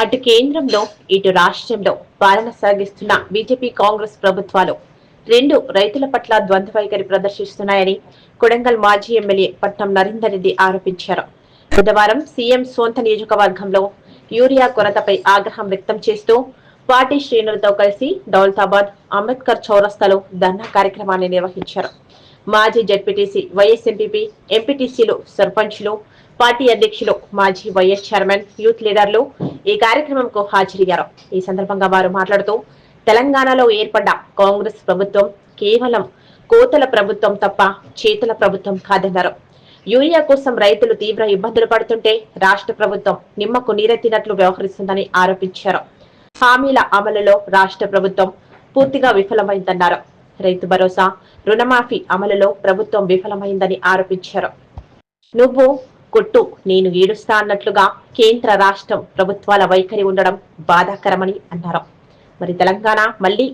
అటు కేంద్రంలో ఇటు రాష్ట్రంలో పాలన సాగిస్తున్న బీజేపీ కాంగ్రెస్ ప్రభుత్వాలు రెండు రైతుల పట్ల ద్వంద్వ వైఖరి ప్రదర్శిస్తున్నాయని కొడంగల్ మాజీ ఎమ్మెల్యే పట్నం నరేందర్ రెడ్డి ఆరోపించారు. బుధవారం సీఎం సొంత నియోజకవర్గంలో యూరియా కొరతపై ఆగ్రహం వ్యక్తం చేస్తూ పార్టీ శ్రేణులతో కలిసి దౌలతాబాద్ అంబేద్కర్ చౌరస్తాలో ధర్నా కార్యక్రమాన్ని నిర్వహించారు. మాజీ జడ్పీటీసీ వైఎస్ ఎంపీపీ ఎంపీటీసీలు సర్పంచ్లు పార్టీ అధ్యక్షులు మాజీ వైఎస్ చైర్మన్ యూత్ లీడర్లు ఈ కార్యక్రమంకు హాజరయ్యారు. ఈ సందర్భంగా వారు మాట్లాడుతూ తెలంగాణలో ఏర్పడ్డ కాంగ్రెస్ ప్రభుత్వం కేవలం కోతల ప్రభుత్వం తప్ప చేతుల ప్రభుత్వం కాదన్నారు. యూరియా కోసం రైతులు తీవ్ర ఇబ్బందులు పడుతుంటే రాష్ట్ర ప్రభుత్వం నిమ్మకు నీరెత్తినట్లు వ్యవహరిస్తుందని ఆరోపించారు. హామీల అమలులో రాష్ట్ర ప్రభుత్వం పూర్తిగా విఫలమైందన్నారు. రైతు భరోసా రుణమాఫీ అమలులో ప్రభుత్వం విఫలమైందని ఆరోపించారు. నువ్వు కొట్టు. నేను ఏడుస్తా అన్నట్లుగా కేంద్ర రాష్ట్రం ప్రభుత్వాల వైఖరి ఉండడం బాధాకరమని అన్నారు. మరి తెలంగాణ మళ్ళీ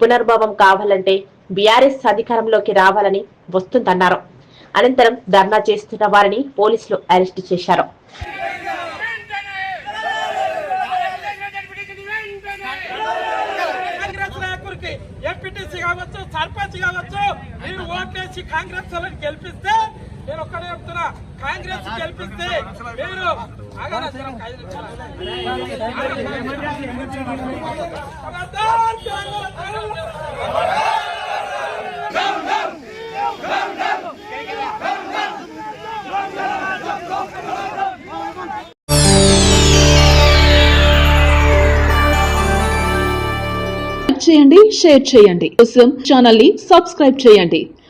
పునర్భవం కావాలంటే బీఆర్ఎస్ అధికారంలోకి రావాలని వస్తుందన్నారు. అనంతరం ధర్నా చేస్తున్న వారిని పోలీసులు అరెస్టు చేశారు. ఎంపీటీసీ కావచ్చు సర్పంచ్ కావచ్చు మీరు ఓట్లేసి కాంగ్రెస్ వాళ్ళని గెలిపిస్తే నేను ఒక్కడే చెప్తున్నా కాంగ్రెస్ గెలిపిస్తే మీరు చేయండి షేర్ చేయండి. కోసం ఛానల్ని సబ్స్క్రైబ్ చేయండి.